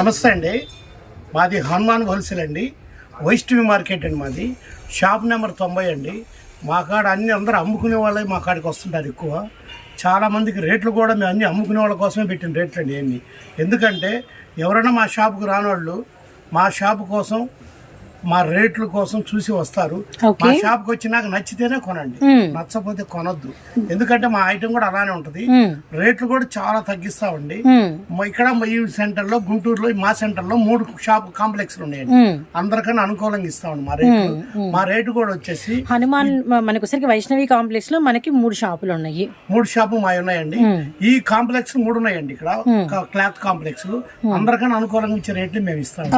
నమస్తే అండి. మాది హనుమాన్ హోల్సేల్ అండి. వైష్ణవి మార్కెట్ అండి మాది. షాప్ నెంబర్ తొంభై అండి. మా కాడ అన్ని అందరూ అమ్ముకునే వాళ్ళే మా కాడికి వస్తుంటారు ఎక్కువ. చాలామందికి రేట్లు కూడా మేము అన్ని అమ్ముకునే వాళ్ళ కోసమే పెట్టిన రేట్లు అండి అన్ని ఎందుకంటే ఎవరైనా మా షాపుకు రానోళ్ళు మా షాపు కోసం మా రేట్ల కోసం చూసి వస్తారు. మా షాప్కి వచ్చి నాకు నచ్చితేనే కొనండి. మ్మ్. నచ్చకపోతే కొనొద్దు. ఎందుకంటే మా ఐటెం కూడా అలానే ఉంటుంది. రేట్లు కూడా చాలా తగ్గిస్తామండి. ఇక్కడ ఈ సెంటర్లో గుంటూరులో మా సెంటర్లో మూడు షాప్ కాంప్లెక్స్ ఉన్నాయండి. అందరికన్నా అనుకూలంగా ఇస్తామండి మా రేట్లు. మా రేటు కూడా వచ్చేసి హనుమాన్ మ- మనకొసరికి వైష్ణవి కాంప్లెక్స్లో మనకి మూడు షాపులు ఉన్నాయి. మూడు షాపు మా ఉన్నాయండి. ఈ కాంప్లెక్స్ మూడు ఉన్నాయండి ఇక్కడ. క్లాత్ కాంప్లెక్స్ అందరికన్నా అనుకూలంగా ఇచ్చే రేట్లు మేము ఇస్తాం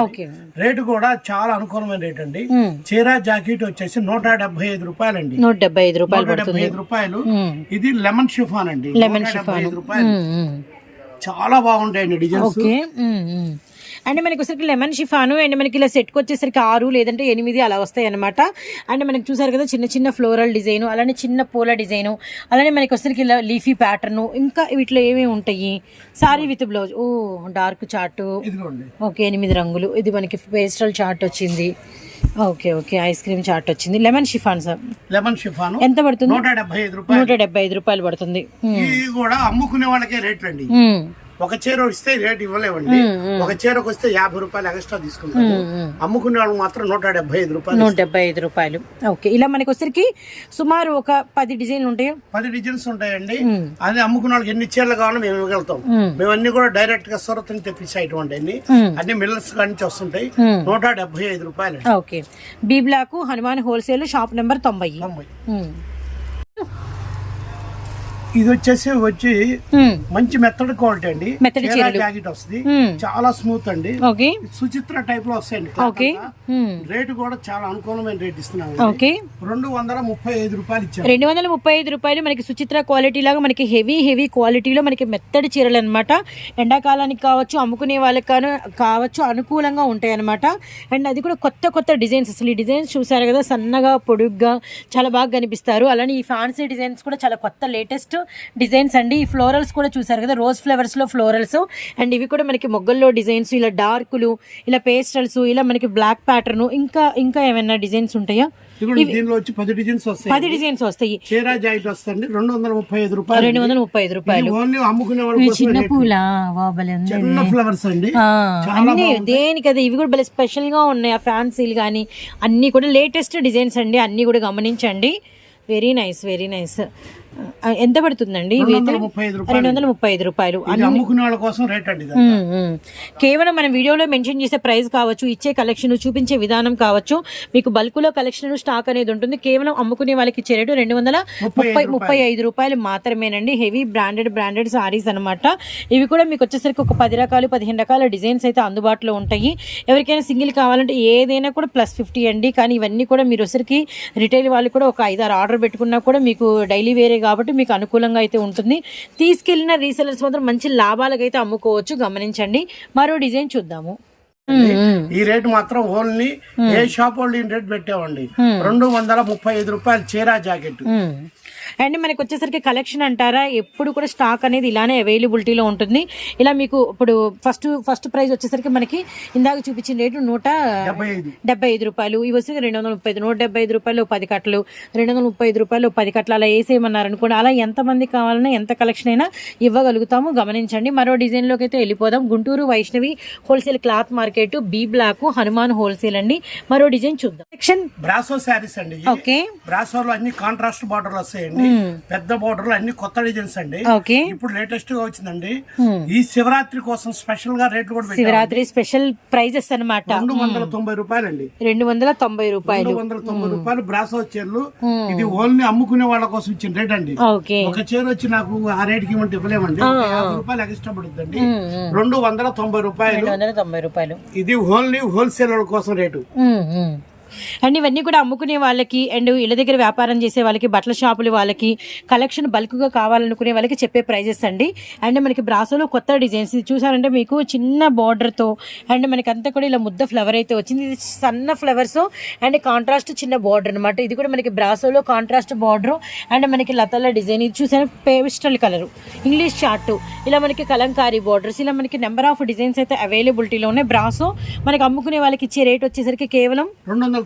రేటు కూడా చాలా అనుకూలమైన రేట్ అండి. మ్మ్. చీర జాకెట్ వచ్చేసి నూట డెబ్బై ఐదు రూపాయలు నూట డెబ్బై ఐదు రూపాయలు. మ్మ్. ఇది లెమన్ షిఫాన్ అండి. Lemon chiffon. రూపాయలు. మ్మ్. చాలా బాగుంటాయండి డిజైన్స్. ఓకే. అండ్ మనకి వచ్చేసరికి లెమన్ షిఫాను అండ్ మనకి ఇలా సెట్కి వచ్చేసరికి ఆరు లేదంటే ఎనిమిది అలా వస్తాయి అనమాట అండ్ మనకి చూసారు కదా చిన్న చిన్న ఫ్లోరల్ డిజైన్ అలానే చిన్న పూల డిజైన్ అలానే మనకి వచ్చేసరికి ఇలా లీఫీ ప్యాటర్న్ ఇంకా వీటిలో ఏమేమి ఉంటాయి? Sari with blouse. Oh dark chart okay ఎనిమిది రంగులు. ఇది మనకి పేస్టల్ చార్ట్ వచ్చింది. Okay okay. Ice cream chart వచ్చింది. Lemon chiffon sir. Lemon chiffon. ఎంత పడుతుంది? నూట డెబ్బై ఐదు రూపాయలు. నూట డెబ్బై ఐదు రూపాయలు పడుతుంది. ఇవి కూడా అమ్ముకునే వాళ్ళకే రేట్లు అండి. ఒక చీర ఇస్తే రేట్ ఇవ్వలేవండి ఒక చీరకు వస్తే యాభై రూపాయలు ఎక్స్ట్రా తీసుకుంటారు మ్మ్. అమ్ముకునే వాళ్ళు మాత్రం నూట డెబ్బై ఐదు రూపాయలు నూట డెబ్బై ఐదు రూపాయలు. ఓకే ఇలా మనకి వచ్చరికి సుమారు ఒక పది డిజైన్లు ఉంటాయో? పది డిజైన్స్ ఉంటాయండి. అది అమ్ముకునే వాళ్ళకి ఎన్ని చీరలు కావాలో మేము ఇవ్వగలుగుతాం. మ్మ్. అన్ని కూడా డైరెక్ట్గా సూరత్ నుంచి తెప్పించేటువంటి అన్ని. మిల్లర్స్ నుంచి వస్తుంటాయి. నూట డెబ్బై ఐదు రూపాయలు okay. B block Hanuman wholesale shop number తొంభై. తొంభై. ఇది వచ్చేసి వచ్చి. మంచి మెత్తడి క్వాలిటీ అండి. మెత్తడి చీర చీరలు. జాకెట్ వస్తుంది. చాలా స్మూత్ అండి. ఓకే. సుచిత్ర టైప్లో వస్తాయండి. రేటు కూడా చాలా అనుకూలమైన రేట్ ఇస్తున్నాము ఓకే. రెండు వందల ముప్పై ఐదు రూపాయలు ఇచ్చారు. రెండు వందల ముప్పై ఐదు రూపాయలు మనకి సుచిత్ర క్వాలిటీ లాగా మనకి హెవీ హెవీ క్వాలిటీలో మనకి మెత్తడి చీరలు అనమాట ఎండాకాలానికి కావచ్చు అమ్ముకునే వాళ్ళకి కాను కావచ్చు అనుకూలంగా ఉంటాయి అనమాట అండ్ అది కూడా కొత్త కొత్త డిజైన్స్. అసలు ఈ డిజైన్స్ చూసారు కదా సన్నగా పొడుగ్గా చాలా బాగా కనిపిస్తారు. అలానే ఈ ఫ్యాన్సీ డిజైన్స్ కూడా చాలా కొత్త లేటెస్ట్ డిజైన్స్ అండి. ఈ ఫ్లోరల్స్ కూడా చూసారు కదా రోజ్ ఫ్లవర్స్లో ఫ్లోరల్స్. అండ్ ఇవి కూడా మనకి మొగ్గల్లో డిజైన్స్ ఇలా డార్కులు ఇలా పేస్టల్స్ ఇలా మనకి బ్లాక్ ప్యాటర్న్ ఇంకా ఇంకా ఏమైనా డిజైన్స్ ఉంటాయా? ఇదిగోండి, దీనిలో వచ్చి పది డిజైన్స్ వస్తాయి పది డిజైన్స్ వస్తాయి. చీర జాకెట్ వస్తుంది రెండు వందల ముప్పై ఐదు రూపాయలు రెండు వందల ముప్పై ఐదు రూపాయలు. ఓన్లీ అమ్ముకునే వాళ్ళ ఇవి కోసం చిన్న. పూల. చిన్న ఫ్లవర్స్ అండి. అన్ని దేనికి అది ఇవి కూడా భలే స్పెషల్గా ఉన్నాయి. ఆ ఫ్యాన్సీలు కానీ అన్ని కూడా లేటెస్ట్ డిజైన్స్ అండి. అన్ని కూడా గమనించండి. వెరీ నైస్ వెరీ నైస్ ఎంత పడుతుందండి రెండు వందల ముప్పై ఐదు రూపాయలు. కోసం రేట్ అండి. కేవలం మన వీడియోలో మెన్షన్ చేసే ప్రైస్ కావచ్చు ఇచ్చే కలెక్షన్ చూపించే విధానం కావచ్చు మీకు బల్కులో కలెక్షన్ స్టాక్ అనేది ఉంటుంది. కేవలం అమ్ముకునే వాళ్ళకి ఇచ్చే రేటు రెండు వందల ముప్పై ముప్పై ఐదు రూపాయలు మాత్రమేనండి. హెవీ బ్రాండెడ్ బ్రాండెడ్ సారీస్ అనమాట ఇవి కూడా మీకు వచ్చేసరికి ఒక పది రకాలు పదిహేను రకాల డిజైన్స్ అయితే అందుబాటులో ఉంటాయి. ఎవరికైనా సింగిల్ కావాలంటే ఏదైనా కూడా ప్లస్ ఫిఫ్టీ అండి. కానీ ఇవన్నీ కూడా మీరు వచ్చరికి రిటైల్ వాళ్ళు కూడా ఒక ఐదారు ఆర్డర్ పెట్టుకున్నా కూడా మీకు డైలీ వేరే కాబట్టి మీకు అనుకూలంగా అయితే ఉంటుంది. తీసుకెళ్ళిన రీసెలర్స్ మాత్రం మంచి లాభాలకు అయితే అమ్ముకోవచ్చు. గమనించండి. మరో డిజైన్ చూద్దాము. ఈ రేటు మాత్రం ఓన్లీ ఏ షాప్ వాళ్ళు రేట్ పెట్టామండి రెండు వందల ముప్పై ఐదు రూపాయలు చీర జాకెట్. అండ్ మనకి వచ్చేసరికి కలెక్షన్ అంటారా? ఎప్పుడు కూడా స్టాక్ అనేది ఇలానే అవైలబిలిటీలో ఉంటుంది. ఇలా మీకు ఇప్పుడు ఫస్ట్ ఫస్ట్ ప్రైస్ వచ్చేసరికి మనకి ఇందాక చూపించిన రేటు నూట డెబ్బై ఐదు. రూపాయలు. ఇవి వచ్చి రెండు వందల ముప్పై ఐదు నూట డెబ్బై ఐదు రూపాయలు పది కట్టలు. రెండు వందల ముప్పై ఐదు రూపాయలు పది కట్టలు అలా వేసేయమన్నారు అనుకోండి. అలా ఎంతమంది కావాలన్నా ఎంత కలెక్షన్ అయినా ఇవ్వగలుగుతాము. గమనించండి. మరో డిజైన్లోకి అయితే వెళ్ళిపోదాం. Guntur Vaishnavi wholesale cloth market B block Hanuman wholesale అండి. మరో డిజైన్ చూద్దాం. సెక్షన్ బ్రాసో శారీస్ అండి. ఓకే. బ్రాసోలో అన్ని కాంట్రాస్ట్ బార్డర్లు వస్తాయండి. పెద్ద బార్డర్లు అన్ని కొత్త డిజైన్స్ అండి. ఓకే. ఇప్పుడు లేటెస్ట్గా వచ్చిందండి. ఈ శివరాత్రి కోసం స్పెషల్గా రేట్లు కూడా శివరాత్రి స్పెషల్ ప్రైజెస్ అన్నమాట. రెండు వందల తొంభై రూపాయలండి. రెండు వందల తొంభై రూపాయలు. రెండు వందల తొంభై రూపాయలు బ్రాసో చీరలు ఇది ఓన్లీ అమ్ముకునే వాళ్ళ కోసం ఇచ్చిన రేట్ అండి. ఒక చీర వచ్చి నాకు ఆ రేట్కి ఇవ్వమంటే ఇవ్వలేమండి. యాభై రూపాయలు ఎక్స్ట్రా పడుతుందండి రెండు వందల తొంభై రూపాయలు. రూపాయలు. ఇది ఓన్లీ హోల్సేల్ కోసం రేటు. అండ్ ఇవన్నీ కూడా అమ్ముకునే వాళ్ళకి అండ్ ఇళ్ళ దగ్గర వ్యాపారం చేసే వాళ్ళకి బట్టల షాపులు వాళ్ళకి కలెక్షన్ బల్క్గా కావాలనుకునే వాళ్ళకి చెప్పే ప్రైజెస్ అండి. అండ్ మనకి బ్రాసోలో కొత్త డిజైన్స్ ఇది చూసారంటే మీకు చిన్న బార్డర్తో అండ్ మనకి అంతా కూడా ఇలా ముద్ద ఫ్లవర్ అయితే వచ్చింది. ఇది సన్న ఫ్లవర్స్ అండ్ కాంట్రాస్ట్ చిన్న బార్డర్ అనమాట ఇది కూడా మనకి బ్రాసోలో కాంట్రాస్ట్ బార్డర్ అండ్ మనకి లతల డిజైన్. ఇది చూసాను పేస్టల్ కలర్. English chart. ఇలా మనకి కలంకారీ బార్డర్స్. ఇలా మనకి నెంబర్ ఆఫ్ డిజైన్స్ అయితే అవైలబిలిటీలో ఉన్నాయి. బ్రాసో మనకి అమ్ముకునే వాళ్ళకి ఇచ్చే రేట్ వచ్చేసరికి కేవలం రెండు వందల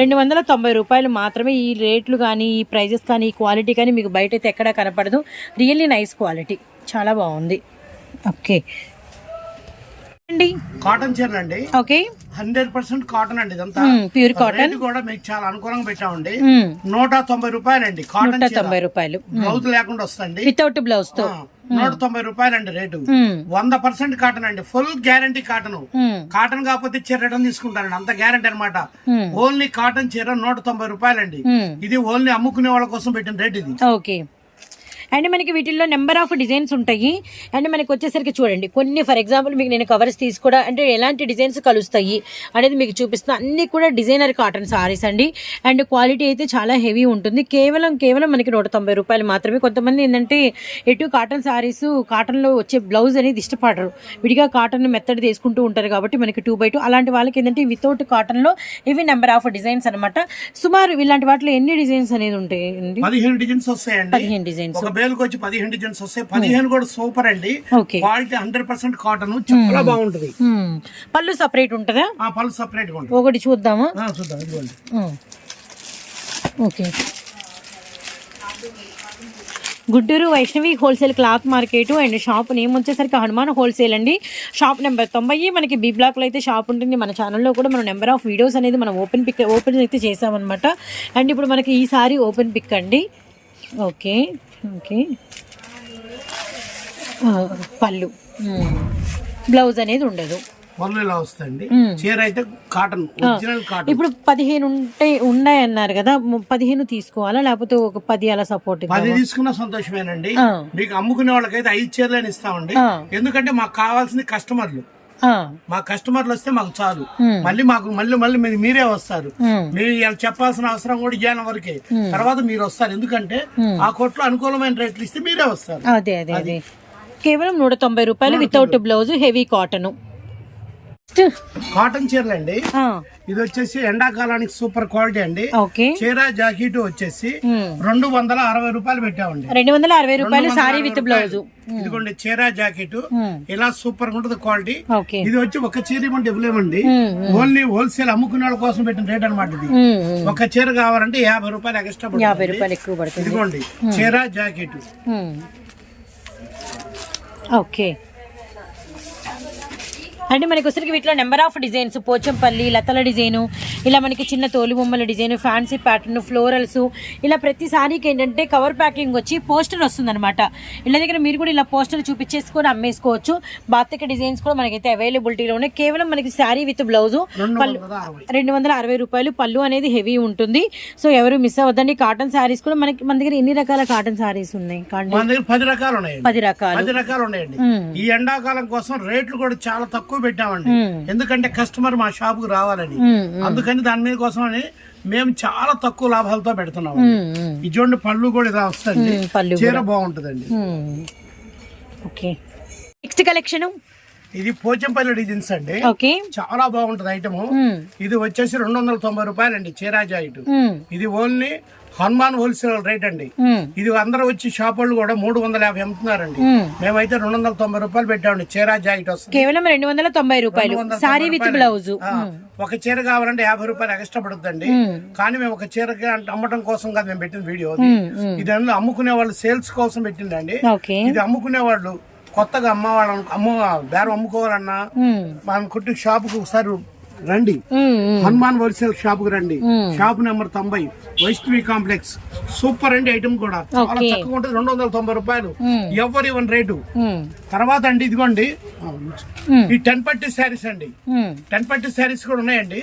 రెండు వందల తొంభై రూపాయలు మాత్రమే ఈ రేట్లు కానీ ఈ ప్రైజెస్ కానీ ఈ క్వాలిటీ కానీ మీకు బయట అయితే ఎక్కడా కనపడదు. Really nice quality. చాలా బాగుంది. ఓకే. అండి? కాటన్ చీరలు అండి. ఓకే. హండ్రెడ్ పర్సెంట్ కాటన్ అండి ఇదంతా. ప్యూర్ కాటన్ రేటు కూడా మీకు చాలా అనుకూలంగా పెట్టామండి. నూట తొంభై రూపాయలండి కాటన్ నూట తొంభై రూపాయలు. బ్లౌజ్ లేకుండా వస్తుంది వితౌట్ బ్లౌజ్తో. నూట తొంభై రూపాయలండి రేటు. మ్మ్. వంద పర్సెంట్ కాటన్ అండి. Full guarantee cotton. కాటన్ కాకపోతే చీర రిటర్న్ తీసుకుంటారండి. అంత గ్యారంటీ అనమాట. ఓన్లీ కాటన్ చీర నూట తొంభై రూపాయలండి. మ్మ్. ఇది ఓన్లీ అమ్ముకునే వాళ్ళ కోసం పెట్టిన రేట్ ఇది. ఓకే. అండ్ మనకి వీటిల్లో నెంబర్ ఆఫ్ డిజైన్స్ ఉంటాయి. అండ్ మనకి వచ్చేసరికి చూడండి కొన్ని ఫర్ ఎగ్జాంపుల్ మీకు నేను కవర్స్ తీసుకోవడం అంటే ఎలాంటి డిజైన్స్ కలుస్తాయి అనేది మీకు చూపిస్తున్నా. అన్ని కూడా డిజైనర్ కాటన్ సారీస్ అండి. అండ్ క్వాలిటీ అయితే చాలా హెవీ ఉంటుంది. కేవలం కేవలం మనకి నూట తొంభై రూపాయలు మాత్రమే. కొంతమంది ఏంటంటే ఎటు కాటన్ సారీస్ కాటన్లో వచ్చే బ్లౌజ్ అనేది ఇష్టపడరు. విడిగా కాటన్ మెత్తడి తీసుకుంటూ ఉంటారు కాబట్టి మనకి టూ బై టూ. అలాంటి వాళ్ళకి ఏంటంటే వితౌట్ కాటన్లో ఇవి నెంబర్ ఆఫ్ డిజైన్స్ అనమాట సుమారు ఇలాంటి వాటిలో ఎన్ని డిజైన్స్ అనేది ఉంటాయి అండి పదిహేను డిజైన్స్ వస్తాయండి. పదిహేను డిజైన్స్. బేల్కి వచ్చి పదిహేను డిజైన్స్ వస్తాయి పదిహేను కూడా సూపర్ అండి. క్వాలిటీ హండ్రెడ్ పర్సెంట్ కాటన్ చాలా బాగుంటది. మ్మ్. పళ్ళు సపరేట్ ఉంటుందా? ఆ పళ్ళు సపరేట్గా ఉంటుంది ఒకటి చూద్దామా? చూద్దాం ఇదిగోండి. మ్మ్. Okay. Guntur Vaishnavi wholesale cloth market and shop name వచ్చేసరికి హనుమాన్ హోల్సేల్ అండి. షాప్ నెంబర్ తొంభై. మనకి బీ బ్లాక్లో అయితే షాప్ ఉంటుంది. మన ఛానల్లో కూడా మనం నెంబర్ ఆఫ్ వీడియోస్ అనేది మనం ఓపెన్ పిక్ ఓపెన్ అయితే చేసామన్నమాట అండ్ ఇప్పుడు మనకి ఈసారి ఓపెన్ పిక్ అండి. ఓకే. ఓకే పళ్ళు. బ్లౌజ్ అనేది ఉండదు పళ్ళు ఇలా వస్తాయండి. చీర అయితే కాటన్ ఒరిజినల్ కాటన్ ఇప్పుడు పదిహేను ఉంటే ఉన్నాయి అన్నారు కదా పదిహేను తీసుకోవాలా లేకపోతే ఒక పది అలా సపోర్ట్ పది తీసుకున్న సంతోషమేనండి. మీకు అమ్ముకునే వాళ్ళకైతే ఐదు చీరలని ఇస్తామండి. ఎందుకంటే మాకు కావాల్సింది కస్టమర్లు మా కస్టమర్లు వస్తే మాకు చాలు. మళ్ళీ మాకు మళ్ళీ మళ్ళీ మీరు మీరే వస్తారు. మీరు చెప్పాల్సిన అవసరం కూడా ఇయ్యాల వరకే. తర్వాత మీరు వస్తారు. ఎందుకంటే ఆ కొట్లో అనుకూలమైన రేట్లు ఇస్తే మీరే వస్తారు. అదే కేవలం నూట తొంభై రూపాయలు without blouse heavy cotton. Cotton చీరలు అండి. ఇది వచ్చేసి ఎండాకాలానికి సూపర్ క్వాలిటీ అండి. చీర జాకెట్ వచ్చేసి రెండు వందల అరవై రూపాయలు పెట్టామండి. రెండు వందల అరవై రూపాయలు సారీ విత్ బ్లౌజ్. ఇదిగోండి చీర జాకెట్. ఇలా సూపర్ ఉంటుంది క్వాలిటీ. ఇది వచ్చి ఒక చీర ఇవ్వండి ఇవ్వలేమండి. ఓన్లీ హోల్సేల్ అమ్ముకునే వాళ్ళ కోసం పెట్టిన రేట్ అనమాట ఇది. ఒక చీర కావాలంటే యాభై రూపాయలు ఎక్స్ట్రా. యాభై రూపాయలు ఎక్కువ పడుతుంది. ఇదిగోండి చీర జాకెట్. ఓకే. అంటే మనకి వచ్చరికి వీటిలో నెంబర్ ఆఫ్ డిజైన్స్ పోచంపల్లి లతల డిజైను ఇలా మనకి చిన్న తోలు బొమ్మల డిజైన్ ఫ్యాన్సీ ప్యాటర్న్ ఫ్లోరల్స్ ఇలా ప్రతి సారీకి ఏంటంటే కవర్ ప్యాకింగ్ వచ్చి పోస్టర్ వస్తుందన్నమాట. ఇళ్ళ దగ్గర మీరు కూడా ఇలా పోస్టర్ చూపించేసుకొని అమ్మేసుకోవచ్చు. బాతిక డిజైన్స్ కూడా మనకైతే అవైలబిలిటీలో ఉన్నాయి కేవలం మనకి శారీ విత్ బ్లౌజు పళ్ళు రెండు వందల అరవై రూపాయలు పళ్ళు అనేది హెవీ ఉంటుంది. సో ఎవరు మిస్ అవ్వద్దండి. కాటన్ శారీస్ కూడా మనకి మన దగ్గర ఎన్ని రకాల కాటన్ శారీస్ ఉన్నాయి? కాటన్ మన దగ్గర పది రకాలు ఉన్నాయండి. పది రకాలు. పది రకాలు ఉన్నాయండి. ఈ ఎండాకాలం కోసం రేట్లు కూడా చాలా తక్కువ. పెట్టామండి. ఎందుకంటే కస్టమర్ మా షాప్కు రావాలని. అందుకని దాని మీద కోసమని మేము చాలా తక్కువ లాభాలతో పెడుతున్నాం. ఈ చూడండి పళ్ళు కూడా ఇలా. పళ్ళు చీర బాగుంటుందండి. ఓకే నెక్స్ట్ కలెక్షన్ ఇది పోచంపల్లి డిజైన్స్ అండి చాలా బాగుంటది ఐటమ్. ఇది వచ్చేసి రెండు వందల తొంభై రూపాయలు అండి చీరా మ్మ్. ఇది ఓన్లీ హనుమాన్ హోల్సేల్ రేట్ అండి. ఇది అందరూ వచ్చి షాప్ వాళ్ళు కూడా మూడు వందల యాభై అమ్ముతున్నారండి మ్మ్. మేమైతే రెండు వందల తొంభై రూపాయలు పెట్టామండి చీరా జాకెట్ వస్తుంది కేవలం రెండు వందల తొంభై రూపాయలు సారీ విత్. బ్లౌజ్ ఒక చీర కావాలంటే యాభై రూపాయలు ఎక్స్ట్రా పడుతుందండి. కానీ మేము ఒక చీరకి అంటే అమ్మటం కోసం కాదు మేము పెట్టిన వీడియో. ఇది అందులో అమ్ముకునే వాళ్ళు సేల్స్ కోసం పెట్టిందండి ఇది అమ్ముకునే వాళ్ళు కొత్తగా అమ్మ వాళ్ళ అమ్మ బేరం అమ్ముకోవాలన్నా మ్మ్. మన కుట్టి షాప్కు ఒకసారి రండి. హనుమాన్ హోల్సేల్ షాప్కు రండి. షాప్ నెంబర్ తొంభై వైష్ణవి కాంప్లెక్స్ సూపర్ అండి ఐటమ్ కూడా చాలా. తక్కువ ఉంటుంది రెండు వందల తొంభై రూపాయలు. ఎవరు ఇవ్వని రేటు. తర్వాత అండి ఇదిగోండి. ఈ టెన్ పట్టి శారీస్ అండి. టెన్ పట్టి శారీస్ కూడా ఉన్నాయండి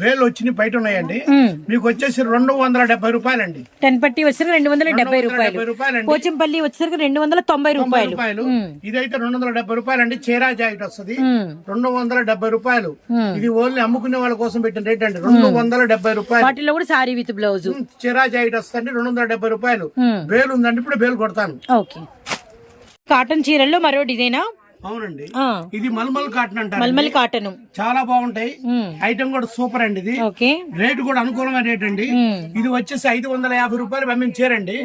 వేలు వచ్చినాయి బయట ఉన్నాయండి. మీకు వచ్చేసి రెండు వందల డెబ్బై రూపాయలండి. టెన్ పట్టి వచ్చేసరికి రెండు వందల డెబ్బై రూపాయలు. పోచంపల్లి వచ్చేసరికి రెండు వందల తొంభై రూపాయలు. రూపాయలు. ఇదైతే రెండు వందల డెబ్బై రూపాయలండి. చీరా జాకెట్ వస్తుంది. రెండు వందల డెబ్బై రూపాయలు. ఇది ఓన్లీ అమ్ముకునే వాళ్ళ కోసం పెట్టిన రేట్ అండి. రెండు వందల డెబ్బై రూపాయలు. వాటిలో కూడా సారీ విత్ బ్లౌజ్. చీరా జాకెట్ వస్తుంది రెండు వందల డెబ్బై రూపాయలు. వేలు ఉందండి. ఇప్పుడు వేలు కొడతాను. ఓకే. కాటన్ చీరల్లో మరో డిజైనా? అవునండి. ఇది మల్మల్ కాటన్ అంటారు మల్మల్ కాటన్. చాలా బాగుంటాయి. ఐటమ్ కూడా సూపర్ అండి ఇది. ఓకే. రేటు కూడా అనుకూలమైన రేట్ అండి. ఇది వచ్చేసి ఐదు వందల యాభై రూపాయలు పంపించారండి.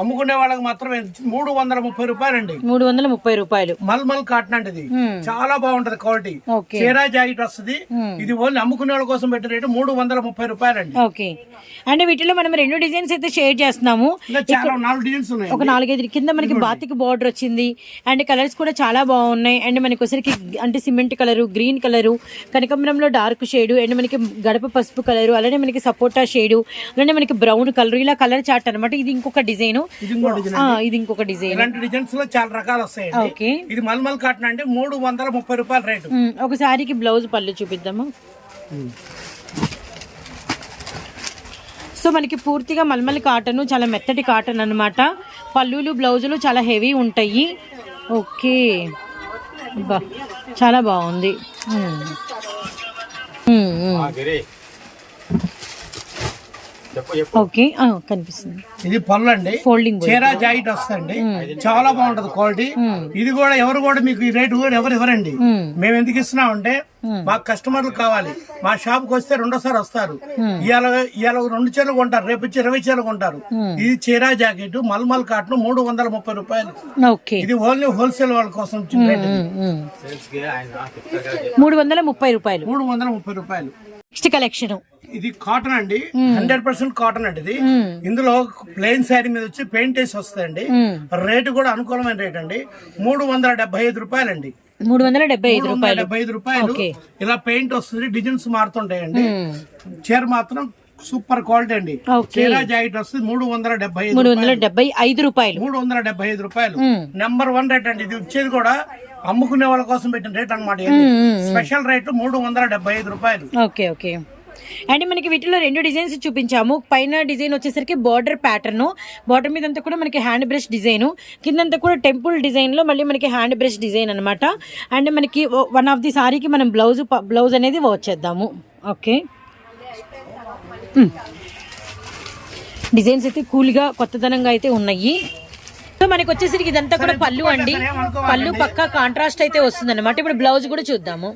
అమ్ముకునే వాళ్ళకి మాత్రం మూడు వందల ముప్పై రూపాయలండి. మూడు వందల ముప్పై రూపాయలు. మల్మల్ కాటన్ అంటే ఇది. చాలా బాగుంటది క్వాలిటీ చీరా జాకెట్ వస్తుంది. ఇది ఓన్లీ అమ్ముకునే వాళ్ళ కోసం పెట్టిన రేటు మూడు వందల ముప్పై రూపాయలండి. ఓకే. అంటే వీటిలో మనం రెండు డిజైన్స్ అయితే షేర్ చేస్తున్నాము. నాలుగు డిజైన్స్ ఉన్నాయి ఒక నాలుగైదు కింద మనకి బాతికి బార్డర్ వచ్చింది. అండ్ కలర్స్ కూడా చాలా బాగున్నాయి అండ్ మనకి ఒకసారికి అంటే సిమెంట్ కలరు గ్రీన్ కలరు కనకంబరంలో డార్క్ షేడ్ అండ్ మనకి గడప పసుపు కలరు అలానే మనకి సపోటా షేడ్ అలానే మనకి బ్రౌన్ కలర్ ఇలా కలర్ చార్ట్ అనమాట ఇది ఇంకొక డిజైన్. ఇది ఇంకొక డిజైన్. ఇలాంటి డిజైన్స్లో చాలా రకాలు వస్తాయండి. ఓకే. ఇది మల్మల్ కాటన్ అంటే మూడు వందల ముప్పై రూపాయల రేటు. ఉమ్, ఒక శారీకి బ్లౌజ్ పళ్ళు చూపిద్దామా. సో మనకి పూర్తిగా మల్మల్ కాటన్ చాలా మెత్తటి కాటన్ అన్నమాట. పళ్ళులు బ్లౌజులు చాలా హెవీ ఉంటాయి. ఓకే. చాలా బాగుంది. ఓకే ఆ, కనిపిస్తుంది. ఇది పళ్ళు అండి ఫోల్డింగ్ చీరా జాకెట్ వస్తుంది చాలా బాగుంటది క్వాలిటీ ఇది కూడా ఎవరు కూడా మీకు ఈ రేటు కూడా ఎవరు ఇవ్వరండి. మేము. ఎందుకు ఇస్తున్నాం అంటే మాకు కస్టమర్లు కావాలి. మా షాప్కి వస్తే రెండోసారి వస్తారు. ఇవాళ ఇవాళ రెండు చీరలు కొంటారు. రేపు వచ్చి ఇరవై చీరలు కొంటారు. ఇది చీరా జాకెట్ మల్మల్ కాటన్ మూడు వందల ముప్పై రూపాయలు. ఓకే. ఇది ఓన్లీ హోల్సేల్ వాళ్ళ కోసం. మూడు వందల ముప్పై రూపాయలు. మూడు వందల ముప్పై రూపాయలు. Next collection. ఇది కాటన్ అండి. హండ్రెడ్ పర్సెంట్ కాటన్ అండి ఇది. ఇందులో ప్లెయిన్ శారీ మీద వచ్చి పెయింట్ వేసి వస్తాయండి. రేటు కూడా అనుకూలమైన రేట్ అండి. మూడు వందల డెబ్బై ఐదు రూపాయలండి. మూడు వందల డెబ్బై ఐదు డెబ్బై ఐదు రూపాయలు. ఇలా పెయింట్ వస్తుంది డిజైన్స్ మారుతుంటాయండి. చీర మాత్రం సూపర్ క్వాలిటీ అండి. చీర జాకెట్ వస్తుంది మూడు వందల డెబ్బై మూడు వందల డెబ్బై ఐదు రూపాయలు. మూడు వందల డెబ్బై ఐదు రూపాయలు. నెంబర్ వన్ రేట్ అండి. ఇది వచ్చేది కూడా అమ్ముకునే వాళ్ళ కోసం పెట్టిన రేట్ అనమాట స్పెషల్ రేట్ మూడు వందల డెబ్బై ఐదు రూపాయలు. Okay okay. అండ్ మనకి వీటిలో రెండు డిజైన్స్ చూపించాము. పైన డిజైన్ వచ్చేసరికి బార్డర్ ప్యాటర్న్ బార్డర్ మీద అంతా కూడా మనకి హ్యాండ్ బ్రష్ డిజైన్ కిందంతా కూడా టెంపుల్ డిజైన్లో మళ్ళీ మనకి హ్యాండ్ బ్రష్ డిజైన్ అనమాట అండ్ మనకి వన్ ఆఫ్ ది సారీకి మనం బ్లౌజ్ బ్లౌజ్ అనేది వచ్చేద్దాము ఓకే. డిజైన్స్ అయితే కూల్గా కొత్తదనంగా అయితే ఉన్నాయి. సో మనకి వచ్చేసరికి ఇదంతా కూడా పళ్ళు అండి. పళ్ళు పక్కా కాంట్రాస్ట్ అయితే వస్తుంది అనమాట ఇప్పుడు బ్లౌజ్ కూడా చూద్దాము.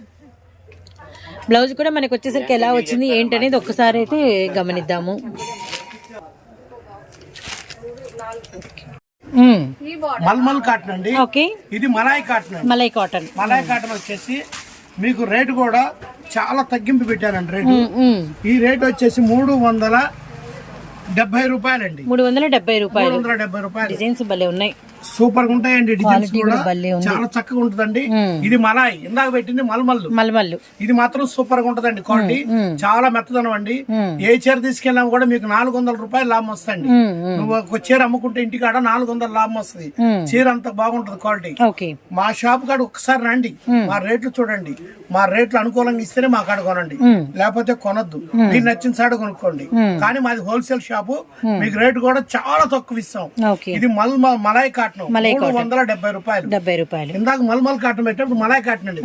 బ్లౌజ్ కూడా మనకి వచ్చేసరికి ఎలా వచ్చింది ఏంటనేది ఒక్కసారి అయితే గమనిద్దాము. మ్మ్. మల్మల్ కాటన్ అండి. ఓకే ఇది మలాయ్ కాటన్ అండి. మలై కాటన్ మలాయ్ కాటన్ వచ్చేసి మీకు రేటు కూడా చాలా తగ్గింపు పెట్టానండి రేటు. ఈ రేట్ వచ్చేసి మూడు వందల డెబ్బై రూపాయలండి. మూడు వందల డెబ్బై మూడు రూపాయలు వందల డెబ్బై రూపాయలు. డిజైన్స్ భలే ఉన్నాయి. సూపర్గా ఉంటాయండి డిజైన్స్ కూడా. చాలా చక్కగా ఉంటుందండి. ఇది మలాయ్. ఇందాక పెట్టింది మల్మల్లు. మలమల్లు. ఇది మాత్రం సూపర్గా ఉంటదండి క్వాలిటీ. చాలా మెత్తదనం అండి. ఏ చీర తీసుకెళ్ళినా కూడా మీకు నాలుగు వందల రూపాయలు లాభం వస్తుంది. నువ్వు ఒక చీర అమ్ముకుంటే ఇంటికాడ నాలుగు వందల లాభం వస్తుంది. చీర అంత బాగుంటది క్వాలిటీ. మా షాప్ కాడ ఒకసారి రండి. మా రేట్లు చూడండి. మా రేట్లు అనుకూలంగా ఇస్తేనే మా కాడ కొనండి. లేకపోతే కొనొద్దు. మీకు నచ్చిన సాడు కొనుక్కోండి. కానీ మాది హోల్సేల్ షాపు. మీకు రేటు కూడా చాలా తక్కువ ఇస్తాం. ఇది మల్ మలాయ్ కాటన్ మూడు వందల డెబ్బై రూపాయలు. డెబ్బై రూపాయలు. ఇందాక మల్మల్ కాటన్ పెట్టినప్పుడు మలాయ్ కాటన్ అండి.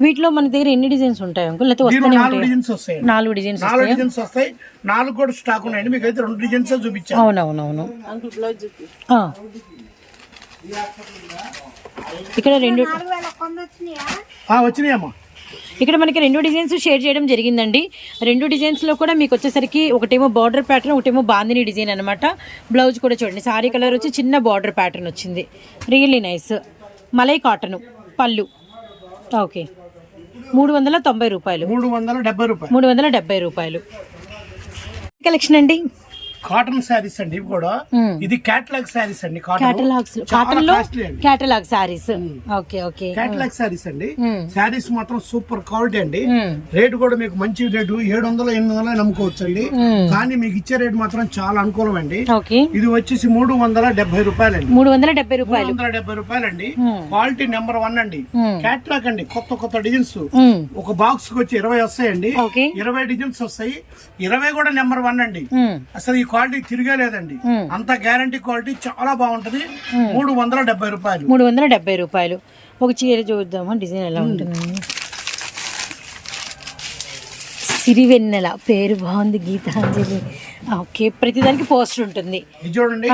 వీటిలో మన దగ్గర ఎన్ని డిజైన్స్ ఉంటాయి అంకుల్? లేకపోతే నాలుగు డిజైన్స్ వస్తాయి నాలుగు డిజైన్స్ నాలుగు డిజైన్స్ వస్తాయి. నాలుగు కూడా స్టాక్ ఉన్నాయండి. మీకు అయితే రెండు డిజైన్స్ చూపించాను. అవునవునవును. ఆ. ఇక్కడ రెండు ఆ, వచ్చినాయమ్మా. ఇక్కడ మనకి రెండు డిజైన్స్ షేర్ చేయడం జరిగిందండి. రెండు డిజైన్స్లో కూడా మీకు వచ్చేసరికి ఒకటేమో బార్డర్ ప్యాటర్న్ ఒకటేమో బాందిని డిజైన్ అనమాట బ్లౌజ్ కూడా చూడండి. సారీ కలర్ వచ్చి చిన్న బార్డర్ ప్యాటర్న్ వచ్చింది. Really nice. మలై కాటన్. పళ్ళు. ఓకే. మూడు వందల తొంభై రూపాయలు. మూడు వందల డెబ్బై రూపాయలు. మూడు వందల డెబ్బై రూపాయలు. కలెక్షన్ అండి. కాటన్ శారీస్ అండి ఇవి కూడా. ఇది క్యాటలాగ్ శారీస్ అండి చాలా కాటన్లో అండి. Catalogue saris okay okay. Catalogue saris అండి. శారీస్ మాత్రం సూపర్ క్వాలిటీ అండి. రేటు కూడా మీకు మంచి రేటు ఏడు వందలు ఎనిమిది వందలు నమ్ముకోవచ్చు అండి. కానీ మీకు ఇచ్చే రేటు మాత్రం చాలా అనుకూలం అండి. ఇది వచ్చేసి మూడు వందల డెబ్బై రూపాయలండి. మూడు వందల డెబ్బై రూపాయలు. వందల డెబ్బై రూపాయలండి. మ్మ్. క్వాలిటీ నెంబర్ వన్ అండి. మ్మ్. క్యాట్లాగ్ అండి. కొత్త కొత్త డిజైన్స్. ఒక బాక్స్కి వచ్చి ఇరవై వస్తాయండి. ఇరవై డిజైన్స్ వస్తాయి. ఇరవై కూడా నెంబర్ వన్ అండి. అసలు ఈ క్వాలిటీ తిరగలేదండి. అంత గ్యారంటీ క్వాలిటీ చాలా బాగుంటది. మూడు వందల డెబ్బై రూపాయలు. మూడు వందల డెబ్బై రూపాయలు. ఒక చీర చూద్దామా? డిజైన్ ఎలా ఉంటుందండి? సిరివెన్నెల పేరు బాగుంది గీతాంజలి. ఓకే ప్రతిదానికి పోస్టర్ ఉంటుంది. ఇది చూడండి.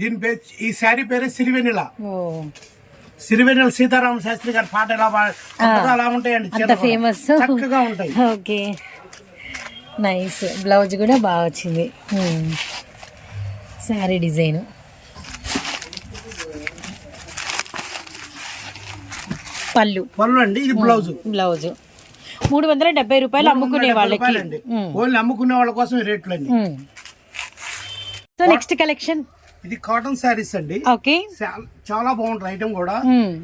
దీని పేరు ఈ శారీ పేరే సిరివెన్నెల ఓ. సిరివెన్నెల సీతారామ శాస్త్రి గారి పాట ఎలా ఉంటుందో అలా ఉంటాయండి అంత. ఫేమస్ చక్కగా ఉంటాయి. ఓకే. నైస్. బ్లౌజ్ కూడా బాగా వచ్చింది. శారీ డిజైన్. పళ్ళు. పళ్ళు అండి ఇది బ్లౌజ్. బ్లౌజ్. మూడు వందల డెబ్బై రూపాయలు అమ్ముకునే వాళ్ళకి ఓన్లీ అమ్ముకునే వాళ్ళ కోసం రేట్లు అండి సో నెక్స్ట్ కలెక్షన్ ఇది కాటన్ శారీస్ అండి. ఓకే. చాలా బాగుంటుంది ఐటమ్ కూడా.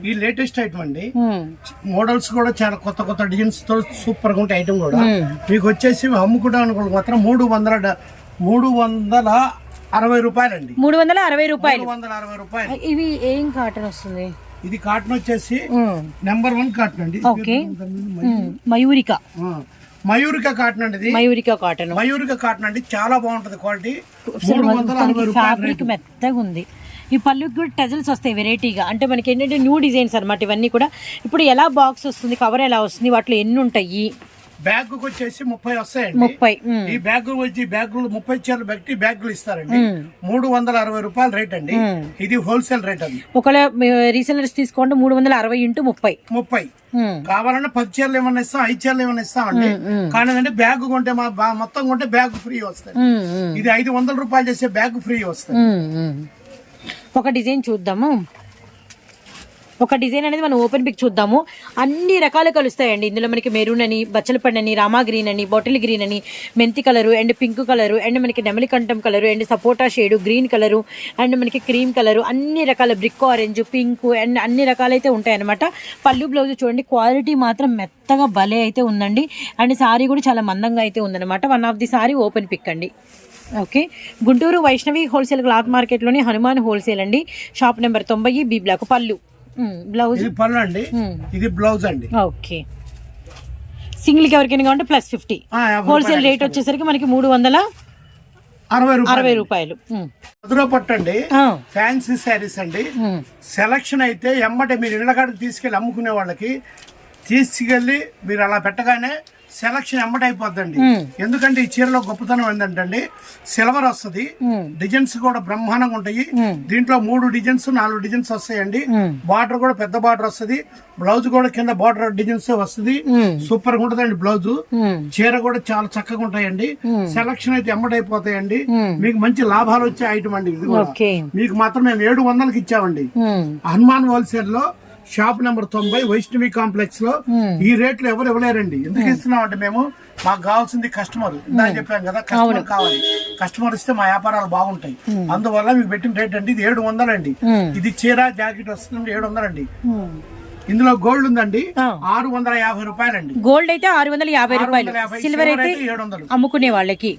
ఈ లేటెస్ట్ ఐటమ్ అండి. మోడల్స్ కూడా చాలా కొత్త కొత్త డిజైన్స్తో సూపర్గా ఉంటాయి ఐటమ్ కూడా. మీకు వచ్చేసి అమ్ముకోవడానికి మాత్రం మూడు వందల మూడు వందల అరవై రూపాయలండి. మూడు వందల అరవై రూపాయలు. వందల అరవై రూపాయలు. ఇవి ఏం కాటన్ వస్తుంది? ఇది కాటన్ వచ్చేసి నెంబర్ వన్ కాటన్ అండి. ఓకే. మయూరిక. మయూరిక కాటన్ అండి మయూరిక కాటన్. మయూరిక కాటన్ అండి. చాలా బాగుంటది క్వాలిటీ. ఫ్యాబ్రిక్ మెత్తగా ఉంది ఈ పళ్ళుకి కూడా టజల్స్ వస్తాయి వెరైటీగా. అంటే మనకి ఏంటంటే న్యూ డిజైన్స్ అన్నమాట ఇవన్నీ కూడా. ఇప్పుడు ఎలా బాక్స్ వస్తుంది కవర్ ఎలా వస్తుంది వాటిలో ఎన్ని ఉంటాయి? బ్యాగ్ వచ్చేసి ముప్పై వస్తాయండి. ముప్పై ఈ బ్యాగ్ వచ్చి బ్యాగులు ముప్పై చీరలు పెట్టి బ్యాగులు ఇస్తారండి. మూడు వందల అరవై రూపాయలు రేట్ అండి. ఇది హోల్సేల్ రేట్ అండి. ఒకవేళ రీసెలర్స్ తీసుకోండి మూడు వందల అరవై ఇంటూ ముప్పై. ముప్పై. కావాలన్నా పది చీరలు ఏమన్నా ఇస్తాం ఐదు చీరలు ఏమన్నా ఇస్తాం అండి. కానీ అంటే బ్యాగ్ కొంటే మొత్తం కొంటే బ్యాగ్ ఫ్రీ ఉమ్, ఇది ఐదు వందల రూపాయలు చేసే బ్యాగ్ ఫ్రీ ఉమ్. ఒక డిజైన్ చూద్దాము. ఒక డిజైన్ అనేది మనం ఓపెన్ పిక్ చూద్దాము. అన్ని రకాలు కలుస్తాయండి. ఇందులో మనకి మెరూన్ అని బచ్చలపండు అని రామా గ్రీన్ అని బాటిల్ గ్రీన్ అని మెంతి colour and pink colour and మనకి నెమలి కంఠం కలరు అండ్ సపోటా షేడు గ్రీన్ కలరు అండ్ మనకి క్రీమ్ కలరు అన్ని రకాల బ్రిక్ ఆరెంజ్ పింక్ అండ్ అన్ని రకాలైతే ఉంటాయన్నమాట. పళ్ళు బ్లౌజ్ చూడండి క్వాలిటీ మాత్రం మెత్తగా భలే అయితే ఉందండి. అండ్ సారీ కూడా చాలా మందంగా అయితే ఉందన్నమాట. One of the sari open pick అండి. Okay. Guntur Vaishnavi wholesale cloth మార్కెట్లోని Hanuman wholesale అండి. షాప్ నెంబర్ తొంభై బి బ్లాక్ పళ్ళు. బ్లౌజ్? ఇది పళ్ళు అండి. ఇది బ్లౌజ్ అండి. ఓకే. సింగిల్కి ఎవరికైనా కావాలంటే ప్లస్ ఫిఫ్టీ హోల్సేల్ రేట్ వచ్చేసరికి మనకి మూడు వందల అరవై రూపాయలు. మధుర పట్టు అండి. ఆ, ఫ్యాన్సీ శారీస్ అండి. సెలక్షన్ అయితే ఎమ్మటే మీరు ఇళ్ళకాడికి తీసుకెళ్ళి అమ్ముకునే వాళ్ళకి తీసుకెళ్ళి మీరు అలా పెట్టగానే సెలక్షన్ ఎమ్మట అయిపోద్దండి. మ్మ్. ఎందుకంటే ఈ చీరలో గొప్పతనం ఏంటంటే సిల్వర్ వస్తుంది. డిజైన్స్ కూడా బ్రహ్మాండంగా ఉంటాయి. దీంట్లో మూడు డిజైన్స్ నాలుగు డిజైన్స్ వస్తాయండి. బార్డర్ కూడా పెద్ద బార్డర్ వస్తుంది. బ్లౌజ్ కూడా కింద బార్డర్ డిజైన్స్ వస్తుంది. సూపర్గా ఉంటుందండి బ్లౌజ్. చీర కూడా చాలా చక్కగా ఉంటాయండి. సెలక్షన్ అయితే ఎమ్మటైపోతాయండి మ్మ్. మీకు మంచి లాభాలు వచ్చే ఐటమ్ అండి ఇది మీకు మాత్రం మేము ఏడు వందలకి ఇచ్చామండి. హనుమాన్ హోల్సేల్లో షాప్ నెంబర్ తొంభై వైష్ణవి కాంప్లెక్స్లో. ఈ రేట్లు ఎవరు ఇవ్వలేరండి. ఎందుకు ఇస్తున్నాం అంటే మేము మాకు కావాల్సింది కస్టమర్ ఇందాక చెప్పాం కదా కస్టమర్ కావాలి. కస్టమర్ ఇస్తే మా వ్యాపారాలు బాగుంటాయి. అందువల్ల మీకు పెట్టిన రేట్ అండి ఇది ఏడు వందలండి. ఇది చీర జాకెట్ వస్తుంది ఏడు వందలండి. ఇందులో గోల్డ్ ఉందండి. ఆరు వందల యాభై రూపాయలండి. గోల్డ్ అయితే ఆరు వందల యాభై రూపాయలు. సిల్వర్ అయితే ఏడు వందలు. అమ్ముకునే వాళ్ళకి.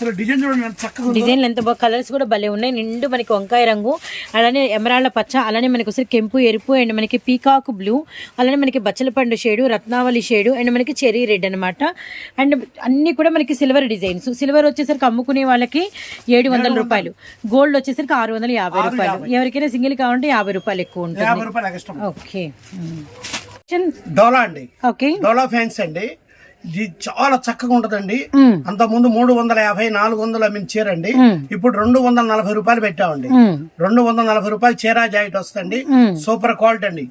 అసలు డిజైన్ చూడండి ఎంత చక్కగా. డిజైన్లు ఎంత బాగా కలర్స్ కూడా భలే ఉన్నాయి. నిండు మనకి వంకాయ రంగు అలానే ఎమరాళ్ళ పచ్చ అలానే మనకి ఒకసారి కెంపు ఎరుపు అండ్ మనకి పీకాక్ బ్లూ అలానే మనకి బచ్చల పండు షేడు రత్నావళి షేడు అండ్ మనకి చెరీ రెడ్ అనమాట అండ్ అన్ని కూడా మనకి సిల్వర్ డిజైన్స్. సిల్వర్ వచ్చేసరికి అమ్ముకునే వాళ్ళకి ఏడు వందల రూపాయలు. గోల్డ్ వచ్చేసరికి ఆరు వందల యాభై రూపాయలు. ఎవరికైనా సింగిల్ కావాలంటే యాభై రూపాయలు ఎక్కువ ఉంటుంది. Extra okay. డోలా అండి. ఓకే. డోలా ఫ్యాన్స్ అండి. ఇది చాలా చక్కగా ఉంటదండి. అంత ముందు మూడు వందల యాభై నాలుగు వందలు అమ్మిన చీర అండి మ్మ్. ఇప్పుడు రెండు వందల నలభై రూపాయలు పెట్టామండి. రెండు వందల నలభై రూపాయలు చీర జాకెట్ వస్తుంది. సూపర్ క్వాలిటీ అండి.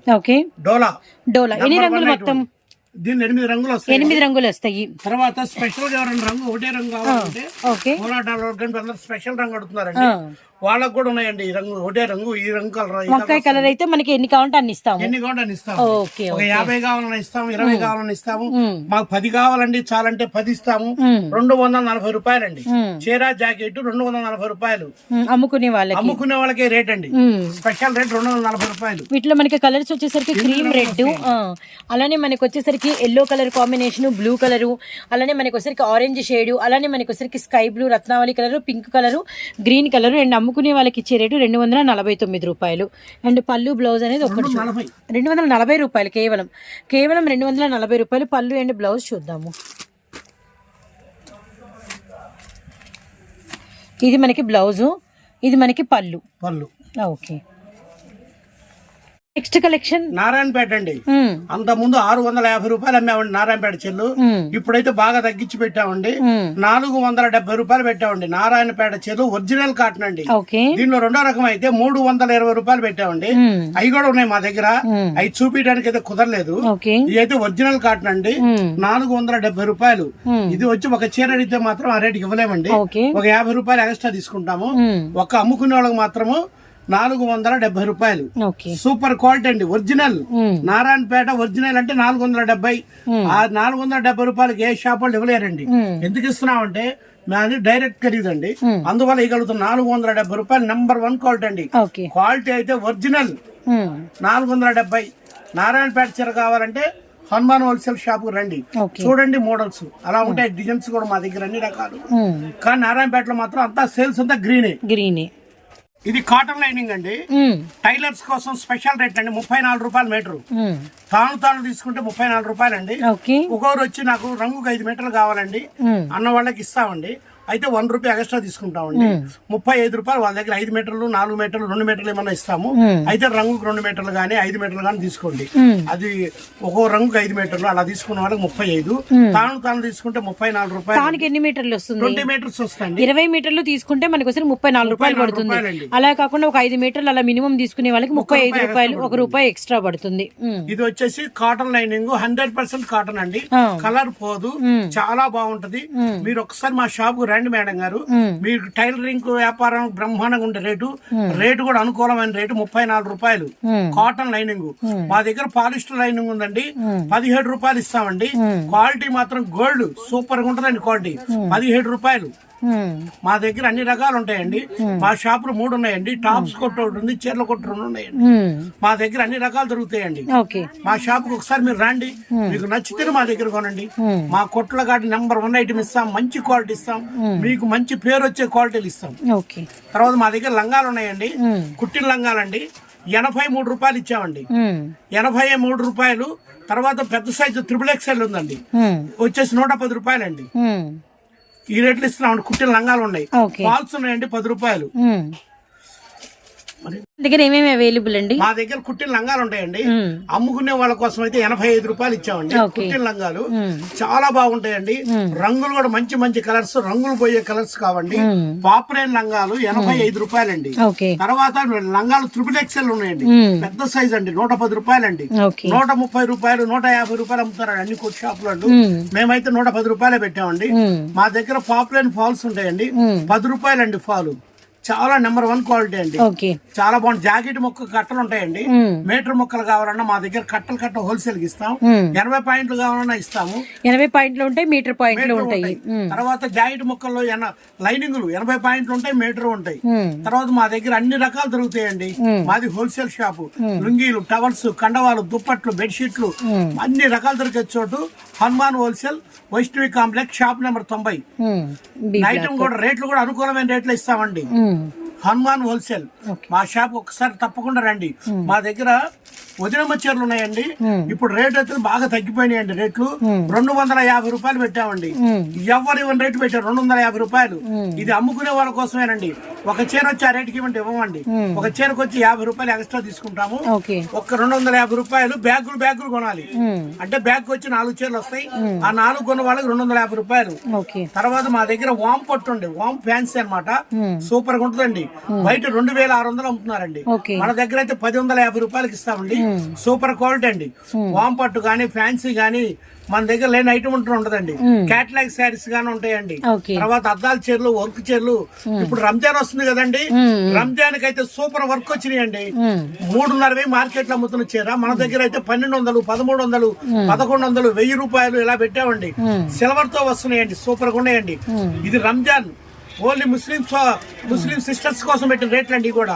డోలా. డోలా. ఎన్ని రంగులు మొత్తం. దీనిలో ఎనిమిది రంగులు వస్తాయి. ఎనిమిది రంగులు వస్తాయి. తర్వాత స్పెషల్గా ఎవరైనా రంగు ఒకటే రంగు కావాలంటే స్పెషల్ రంగు అడుగుతున్నారండి. వాళ్ళకు కూడా ఉన్నాయండి. ఈ రంగు ఒకటే రంగు ఈ రంగు కలర్ వంకాయ కలర్ అయితే మనకి ఎన్ని కావాలంటే అన్ని ఇస్తాము. ఎన్ని కావాలని ఇస్తాము. ఓకే ఒక యాభై కావాలని ఇస్తాము ఇరవై కావాలని ఇస్తాము. మాకు పది కావాలండి చాలంటే పది ఇస్తాము. రెండు వందల నలభై రూపాయలండి. చీర జాకెట్ రెండు వందల నలభై రూపాయలు. అమ్ముకునే వాళ్ళకి. అమ్ముకునే వాళ్ళకే రేట్ అండి. స్పెషల్ రేట్ రెండు వందల నలభై రూపాయలు. వీటిలో మనకి కలర్స్ వచ్చేసరికి క్రీమ్ రెడ్ అలానే మనకి వచ్చేసరికి yellow colour combination blue colour అలానే మనకి వచ్చేసరికి ఆరెంజ్ షేడ్ అలానే మనకి వచ్చేసరికి sky blue Ratnavali colour pink colour green colour and అమ్ముకునే వాళ్ళకి ఇచ్చే రేటు రెండు వందల నలభై తొమ్మిది రూపాయలు. అండ్ పళ్ళు బ్లౌజ్ అనేది ఒకటి రెండు వందల నలభై రూపాయలు కేవలం. కేవలం రెండు వందల నలభై రూపాయలు పళ్ళు అండ్ బ్లౌజ్ చూద్దాము. ఇది మనకి బ్లౌజు ఇది మనకి పళ్ళు. పళ్ళు. ఓకే. నెక్స్ట్ కలెక్షన్ నారాయణపేట అండి. అంత ముందు ఆరు వందల యాభై రూపాయలు అమ్మామండి నారాయణపేట చెల్లు. ఇప్పుడైతే బాగా తగ్గించి పెట్టామండి. నాలుగు వందల డెబ్బై రూపాయలు పెట్టామండి. నారాయణపేట చెల్లు ఒరిజినల్ కాటన్ అండి. దీనిలో రెండో రకం అయితే మూడు వందల ఇరవై రూపాయలు పెట్టామండి. అవి కూడా ఉన్నాయి మా దగ్గర. అవి చూపించడానికి అయితే కుదరలేదు ఇది అయితే ఒరిజినల్ కాటన్ అండి. నాలుగు వందల డెబ్బై రూపాయలు. ఇది వచ్చి ఒక చీర అడిగితే మాత్రం ఆ రేటుకి ఇవ్వలేమండి. ఒక యాభై రూపాయలు ఎక్స్ట్రా తీసుకుంటాము. ఒక అమ్ముకునే వాళ్ళకి మాత్రము నాలుగు వందల డెబ్బై రూపాయలు. సూపర్ క్వాలిటీ అండి ఒరిజినల్. నారాయణపేట ఒరిజినల్ అంటే నాలుగు వందల డెబ్బై ఆ నాలుగు వందల డెబ్బై రూపాయలకి ఏ షాప్ వాళ్ళు ఇవ్వలేరండి. ఎందుకు ఇస్తున్నామంటే మాది డైరెక్ట్ ఖరీదండి. అందువల్ల ఇవ్వగలుగుతాం నాలుగు వందల డెబ్బై రూపాయలు నెంబర్ వన్ క్వాలిటీ అండి. క్వాలిటీ అయితే ఒరిజినల్. నాలుగు వందల డెబ్బై నారాయణపేట చీర కావాలంటే హనుమాన్ హోల్సేల్ షాప్ రండి. ఓకే. చూడండి మోడల్స్. అలా ఉంటాయి డిజైన్స్ కూడా మా దగ్గర అన్ని రకాలు. కానీ నారాయణపేటలో మాత్రం అంతా సేల్స్ అంతా గ్రీనే. గ్రీన్. ఇది కాటన్ లైనింగ్ అండి. టైలర్స్ కోసం స్పెషల్ రేట్ అండి. ముప్పై నాలుగు రూపాయలు మీటరు తాను తాను తీసుకుంటే ముప్పై నాలుగు రూపాయలు అండి ఒక్కొక్కరు వచ్చి నాకు రంగుకు ఐదు మీటర్లు కావాలండి. అన్న వాళ్ళకి ఇస్తామండి. అయితే వన్ రూపీ ఎక్స్ట్రా తీసుకుంటామండి. ముప్పై ఐదు రూపాయలు వాళ్ళ దగ్గర ఐదు మీటర్లు నాలుగు మీటర్లు రెండు మీటర్లు ఏమన్నా ఇస్తాము. అయితే రంగుకు రెండు మీటర్లు కానీ ఐదు మీటర్లు కానీ తీసుకోండి. అది ఒక్కో రంగుకు ఐదు మీటర్లు అలా తీసుకున్న వాళ్ళకి ముప్పై ఐదు. తాను తాను తీసుకుంటే ముప్పై నాలుగు రూపాయలు. దానికి ఎన్ని మీటర్లు వస్తుంది? ట్వంటీ మీటర్స్ వస్తాయండి. ఇరవై మీటర్లు తీసుకుంటే మనకి వచ్చి ముప్పై నాలుగు రూపాయలు పడుతుంది. అలా కాకుండా ఒక ఐదు మీటర్లు అలా మినిమం తీసుకునే వాళ్ళకి ముప్పై ఐదు రూపాయలు ఒక రూపాయి ఎక్స్ట్రా పడుతుంది. ఇది వచ్చేసి cotton lining hundred percent cotton అండి. కలర్ పోదు. చాలా బాగుంటది. మీరు ఒకసారి మా షాప్కు రండి మేడం గారు. మీకు టైలరింగ్ వ్యాపారం బ్రహ్మాండంగా ఉండే రేటు. రేటు కూడా అనుకూలమైన రేటు ముప్పై నాలుగు రూపాయలు. Cotton lining. మా దగ్గర పాలిస్టర్ లైనింగ్ ఉందండి. పదిహేడు రూపాయలు ఇస్తామండి. క్వాలిటీ మాత్రం గోల్డ్. సూపర్గా ఉంటదండి క్వాలిటీ. పదిహేడు రూపాయలు. మా దగ్గర అన్ని రకాలు ఉంటాయండి. మా షాపులు మూడు ఉన్నాయండి. టాప్స్ కొట్టు ఒకటి ఉంది చీరల కొట్టు రెండు ఉన్నాయండి. మా దగ్గర అన్ని రకాలు దొరుకుతాయండి. మా షాప్కు ఒకసారి మీరు రండి. మీకు నచ్చితే మా దగ్గర కొనండి. మా కొట్ల కాటి నెంబర్ వన్ ఐటమ్ ఇస్తాం మంచి క్వాలిటీ ఇస్తాం. మీకు మంచి పేరు వచ్చే క్వాలిటీలు ఇస్తాం. తర్వాత మా దగ్గర లంగాలు ఉన్నాయండి. కుట్టిన లంగాలండి. ఎనభై మూడు రూపాయలు ఇచ్చామండి. ఎనభై మూడు రూపాయలు. తర్వాత పెద్ద సైజు త్రిబుల్ ఎక్స్ఎల్ ఉందండి. వచ్చేసి నూట పది రూపాయలండి. ఈ రేట్లు ఇస్తున్నామండి కుట్టిన లంగాలు ఉన్నాయి. ఫాల్స్ ఉన్నాయండి పది రూపాయలు. దగ్గర ఏమేమి అవైలబుల్ అండి? మా దగ్గర కుట్టిన లంగాలు ఉంటాయండి. అమ్ముకునే వాళ్ళ కోసం అయితే ఎనభై ఐదు రూపాయలు ఇచ్చామండి. కుట్టిన లంగాలు. చాలా బాగుంటాయండి. రంగులు కూడా మంచి మంచి కలర్స్ రంగులు పోయే కలర్స్ కావండి. ఉమ్. పాపులర్ లంగాలు ఎనభై ఐదు రూపాయలండి. తర్వాత లంగాలు త్రిపుల్ ఎక్సెల్ ఉన్నాయండి. పెద్ద సైజ్ అండి నూట పది రూపాయలండి. నూట ముప్పై రూపాయలు నూట యాభై రూపాయలు అమ్ముతారండి అన్ని కొట్టు షాపులు. మేమైతే నూట పది రూపాయలే పెట్టామండి. మా దగ్గర పాపులర్ ఫాల్స్ ఉంటాయండి. పది రూపాయలండి ఫాలు. చాలా నెంబర్ వన్ క్వాలిటీ అండి. చాలా బాగుంది. జాకెట్ మొక్క కట్టలు ఉంటాయండి. మీటర్ మొక్కలు కావాలన్నా మా దగ్గర కట్టలు కట్ట హోల్సేల్కి ఇస్తాం. ఎనభై పాయింట్లు కావాలన్నా ఇస్తాము. ఎనభై పాయింట్లు ఉంటాయి మీటర్ పాయింట్లు ఉంటాయి. తర్వాత జాకెట్ ముక్కల్లో లైనింగ్లు ఎనభై పాయింట్లు ఉంటాయి మీటర్ ఉంటాయి. తర్వాత మా దగ్గర అన్ని రకాలు దొరుకుతాయండి. మాది హోల్సేల్ షాపు. లుంగీలు టవల్స్ కండవాలు దుప్పట్లు బెడ్షీట్లు అన్ని రకాలు దొరికే చోటు Hanuman wholesale Vaishnavi complex shop number తొంభై. నైట్ కూడా రేట్లు కూడా అనుకూలమైన రేట్లు ఇస్తామండి. హనుమాన్ హోల్సేల్. మా షాప్ ఒకసారి తప్పకుండా రండి. మా దగ్గర వదినమ్మ చీరలు ఉన్నాయండి. ఇప్పుడు రేట్ అయితే బాగా తగ్గిపోయినాయండి రేట్లు. రెండు వందల యాభై రూపాయలు పెట్టామండి. ఎవరు ఇవ్వని రేటు పెట్టారు. రెండు వందల యాభై రూపాయలు. ఇది అమ్ముకునే వాళ్ళ కోసమేనండి. ఒక చీర వచ్చి ఆ రేటుకి ఇవ్వండి ఇవ్వమండి. ఒక చీరకు వచ్చి యాభై రూపాయలు ఎక్స్ట్రా తీసుకుంటాము. ఒక రెండు వందల యాభై రూపాయలు బ్యాగులు బ్యాగులు కొనాలి. అంటే బ్యాగ్ వచ్చి నాలుగు చీరలు వస్తాయి. ఆ నాలుగు కొన్న వాళ్ళకి రెండు వందల యాభై రూపాయలు. తర్వాత మా దగ్గర వామ్ పట్టు ఉంది. వామ్ ఫ్యాన్సీ అన్నమాట. సూపర్గా ఉంటుందండి. బయట రెండు వేల ఆరు వందలు అమ్ముతున్నారండి. మన దగ్గర అయితే పది వందల యాభై రూపాయలకి ఇస్తామండి. సూపర్ క్వాలిటీ అండి. వామ్ పట్టు కానీ ఫ్యాన్సీ కానీ మన దగ్గర లేని ఐటమ్ ఉంటూ ఉంటదండి క్యాట్లాగ్ శారీస్ గానీ ఉంటాయండి. తర్వాత అద్దాల చీరలు వర్క్ చీరలు. ఇప్పుడు రంజాన్ వస్తుంది కదండి. రంజాన్కి అయితే సూపర్ వర్క్ వచ్చినాయండి. మూడున్నర వెయ్యి మార్కెట్లో అమ్ముతున్న చీర. మన దగ్గర అయితే పన్నెండు వందలు పదమూడు వందలు పదకొండు వందలు వెయ్యి రూపాయలు ఇలా పెట్టామండి. సిల్వర్తో వస్తున్నాయండి. సూపర్గా ఉన్నాయండి. ఇది Ramzan. Only Muslim Muslim sisters కోసం పెట్టిన రేట్లు అండి కూడా.